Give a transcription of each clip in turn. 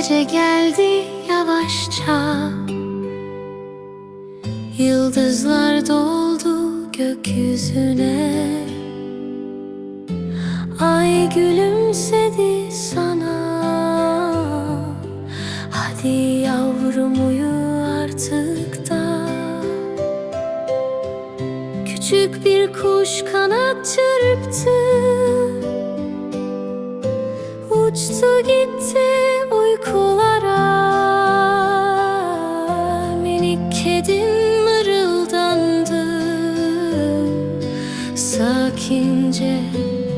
Gece geldi yavaşça. Yıldızlar doldu gökyüzüne. Ay gülümsedi sana. Hadi yavrum uyu artık da. Küçük bir kuş kanat çırptı. Uçtu gitti Kedim mırıldandı. Sakince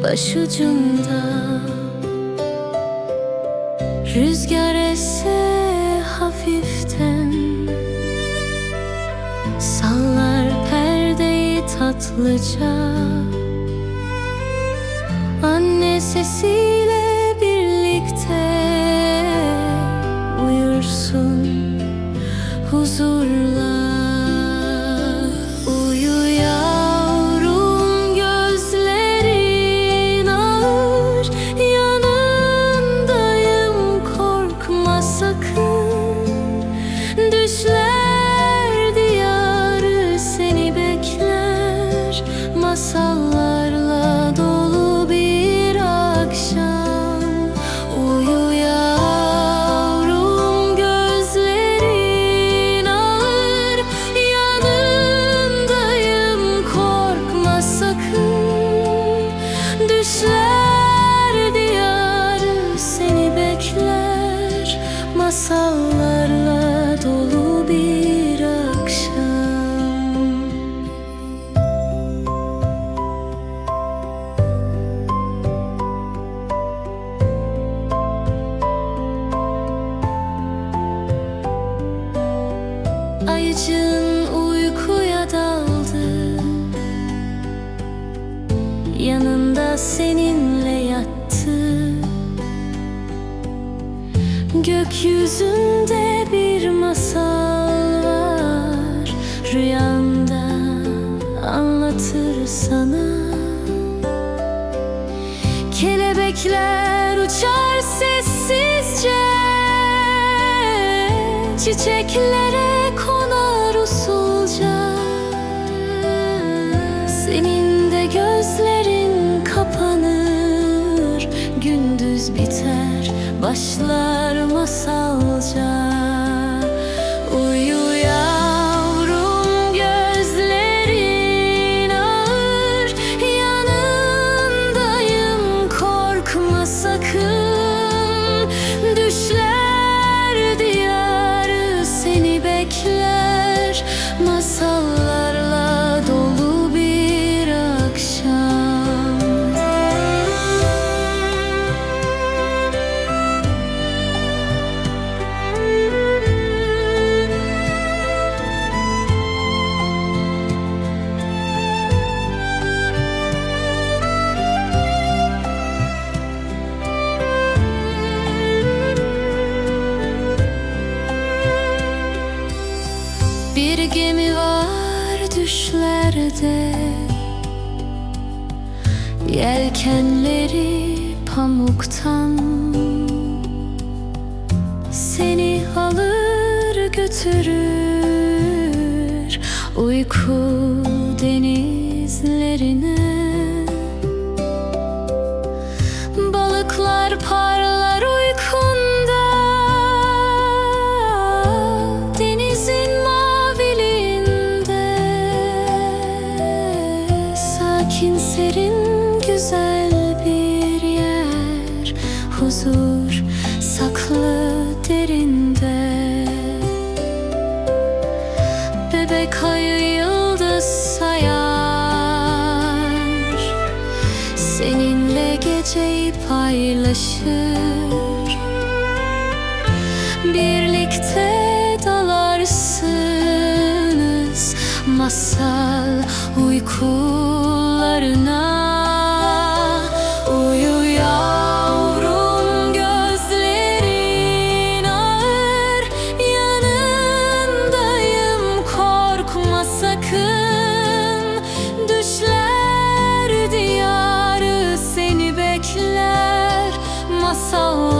başucumda. Rüzgar esse hafiften. Sallar perdeyi tatlıca. Anne sesiyle Ayıcın uykuya daldı. Yanında seninle yattı. Gökyüzünde bir masal var. Rüyanda anlatır sana. Kelebekler uçar sessizce. Çiçeklere başlar masalca Uyu yavrum gözlerin ağır. Yanındayım korkma sakın. Düşler Bir gemi var düşlerde. Yelkenleri pamuktan. Seni alır götürür Uyku denizlerine güzel bir yer Huzur saklı derinde. Bebek ayı yıldız sayar Seninle geceyi paylaşır. Birlikte dalarsınız Masal uykularına soul.